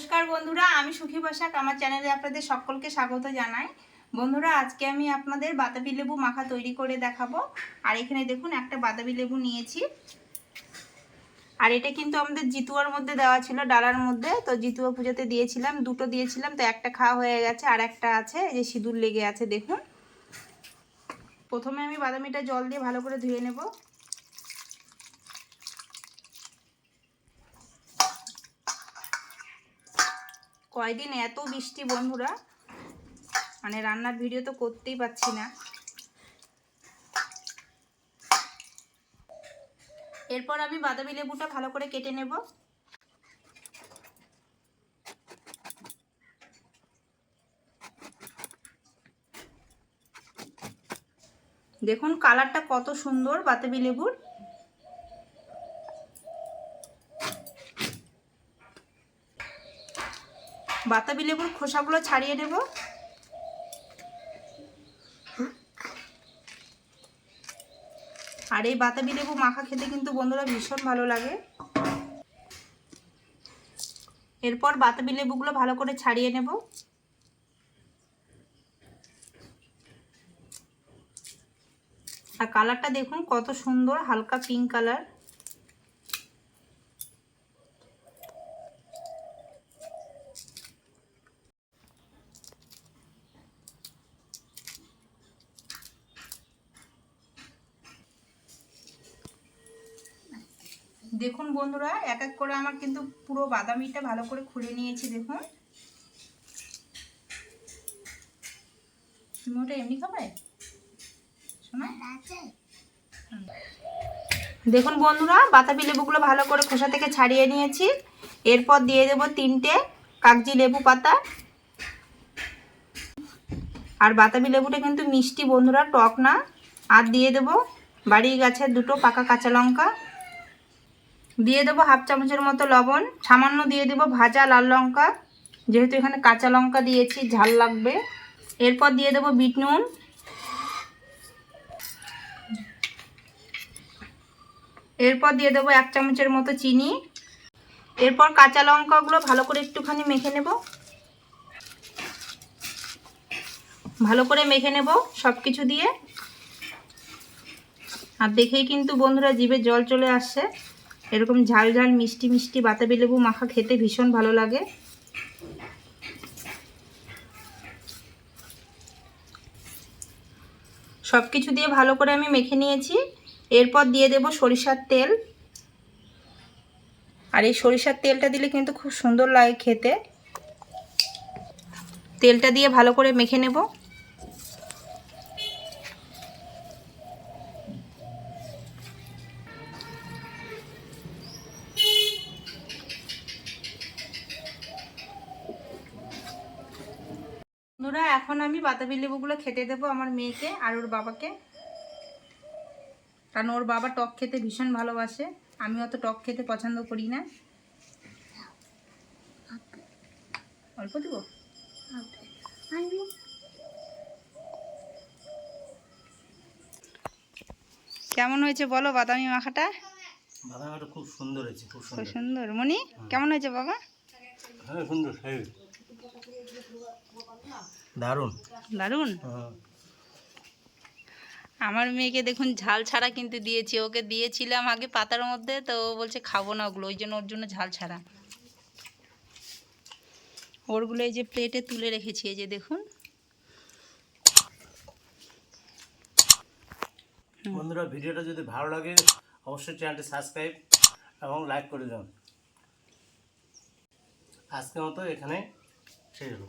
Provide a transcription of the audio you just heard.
নমস্কার বন্ধুরা, আমি সুখী বসাক আমার চ্যানেলে আপনাদের সকলকে স্বাগত জানাই। বন্ধুরা, আজকে আমি আপনাদের বাতাবি লেবু মাখা তৈরি করে দেখাবো। আর এখানে দেখুন, একটা বাতাবি লেবু নিয়েছি। আর এটা কিন্তু আমাদের জিতুয়ার মধ্যে দেওয়া ছিল, ডালার মধ্যে। তো জিতুয়া পুজোতে দিয়েছিলাম, দুটো দিয়েছিলাম, তো একটা খাওয়া হয়ে গেছে, আর একটা আছে যে সিঁদুর লেগে আছে, দেখুন। প্রথমে আমি বাদামিটা জল দিয়ে ভালো করে ধুয়ে নেব। কয়দিন এত বৃষ্টি বন্ধুরা? মানে রান্নার ভিডিও তো করতেই পাচ্ছি না। এরপর আমি বাদামি লেবুটা ভালো করে কেটে নেব। দেখুন কালারটা কত সুন্দর বাতাবি লেবুর। বাতাবি লেবুর খোসাগুলো ছাড়িয়ে নেব। আর এই বাতাবি লেবু মাখা খেতে কিন্তু বন্ধুরা ভীষণ ভালো লাগে। এরপর বাতাবি লেবুগুলো ভালো করে ছাড়িয়ে নেব। আর কালারটা দেখুন কত সুন্দর, হালকা পিঙ্ক কালার। দেখুন বন্ধুরা, এক এক করে আমার কিন্তু পুরো বাদামিটা ভালো করে খুলে নিয়েছি, দেখুন। তুমি ওটা এমনি খাবে দেখুন বন্ধুরা, বাতাবি লেবুগুলো ভালো করে খোসা থেকে ছাড়িয়ে নিয়েছি। এরপর দিয়ে দেব তিনটে কাগজি লেবু পাতা। আর বাতাবি লেবুটা কিন্তু মিষ্টি বন্ধুরা, টক না। আর দিয়ে দেব বাড়ির গাছের দুটো পাকা কাঁচা লঙ্কা। দিয়ে দেবো হাফ চামচের মতো লবণ। সামান্য দিয়ে দেবো ভাজা লাল লঙ্কা। যেহেতু এখানে কাঁচা লঙ্কা দিয়েছি, ঝাল লাগবে। এরপর দিয়ে দেবো বিট নুন। এরপর দিয়ে দেবো এক চামচের মতো চিনি। এরপর কাঁচা লঙ্কাগুলো ভালো করে একটুখানি মেখে নেব। ভালো করে মেখে নেব সব কিছু দিয়ে। আর দেখেই কিন্তু বন্ধুরা জিভে জল চলে আসছে। এরকম ঝাল ঝাল, মিষ্টি মিষ্টি বাতাবি লেবু মাখা খেতে ভীষণ ভালো লাগে। সব কিছু দিয়ে ভালো করে আমি মেখে নিয়েছি। এরপর দিয়ে দেব সরিষার তেল। আর এই সরিষার তেলটা দিলে কিন্তু খুব সুন্দর লাগে খেতে। তেলটা দিয়ে ভালো করে মেখে নেব। বন্ধুরা এখন আমি বাতাবি লেবুগুলো খেতে দেবো আমার মেয়েকে আর ওর বাবাকে। কারণ ওর বাবা টক খেতে ভীষণ ভালোবাসে। আমি অত টক খেতে পছন্দ করি না। অল্প দিব? কেমন হয়েছে বলো বাদামি মাখাটা? বাদামটা খুব সুন্দর হয়েছে খুব সুন্দর। মনি কেমন হয়েছে বাবা? হ্যাঁ সুন্দর দারুণ। দারুণ? হ্যাঁ। আমার মেয়েকে দেখুন ঝাল ছাড়া কিন্তু দিয়েছি। ওকে দিয়েছিলাম আগে পাতার মধ্যে তো ও বলছে খাব না ওগুলো ওই জন্য ওর জন্য ঝাল ছাড়া। ওরগুলো এই যে প্লেটে তুলে রেখেছি এই যে দেখুন। বন্ধুরা ভিডিওটা যদি ভালো লাগে অবশ্যই চ্যানেলটি সাবস্ক্রাইব এবং লাইক করে দেন। আজকের মতো এখানে শেষ হলো।